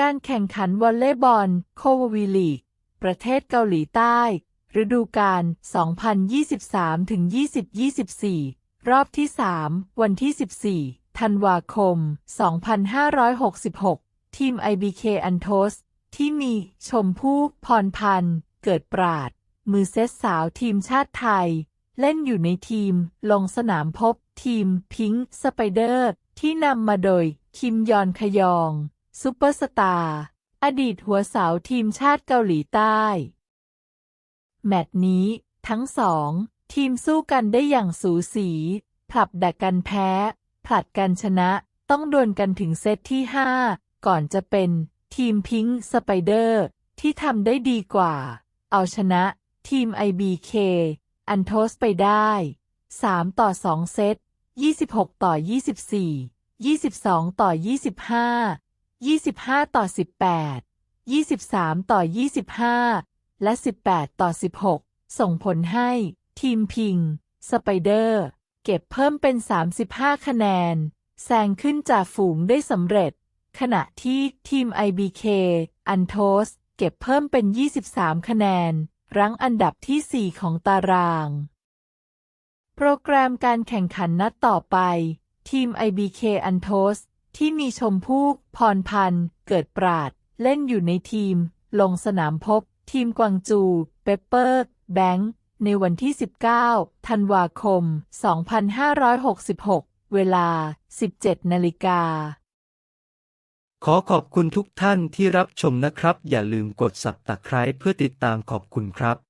การแข่งขันวอลเลย์บอล โคววีลีก ประเทศเกาหลีใต้ ฤดูกาล 2023-2024 รอบที่ 3 วันที่ 14 ธันวาคม 2566 ทีม IBK อันโทส ที่มีชมพู่พรพันธ์ เกิดปราด มือเซตสาวทีมชาติไทย เล่นอยู่ในทีม ลงสนามพบ ทีมพิงค์สไปเดอร์ ที่นำมาโดย คิมยอนขยอง ซุปเปอร์สตาร์ อดีตหัวเสาทีมชาติเกาหลีใต้ แมตช์นี้ทั้งสอง ทีมสู้กันได้อย่างสูสี ผลับดักกันแพ้ ผลัดกันชนะ ต้องดวลกันถึงเซตที่ 5 ก่อนจะเป็นทีมพิงค์สไปเดอร์ ที่ทำได้ดีกว่า เอาชนะ ทีม IBK อันโทสไปได้ 3 ต่อ 2 เซต 26 ต่อ 24 22 ต่อ 25 25 ต่อ 18 23 ต่อ 25 และ 18 ต่อ 16 ส่งผลให้ทีมพิง สไปเดอร์ เก็บเพิ่มเป็น 35 คะแนน แซงขึ้นจากฝูงได้สำเร็จ ขณะที่ทีม IBK อันโทส เก็บเพิ่มเป็น 23 คะแนน รั้งอันดับที่ 4 ของตาราง โปรแกรมการแข่งขันนัดต่อไป ทีม IBK อันโทส ที่มีชมพู่พรพันธ์ เกิดปราด เล่นอยู่ในทีม ลงสนามพบ ทีมกวางจูเปปเปอร์ แบงค์ ในวันที่ 19 ธันวาคม 2566 เวลา 17 นาฬิกา ขอขอบคุณทุกท่านที่รับชมนะครับ อย่าลืมกด subscribe เพื่อติดตามขอบคุณครับ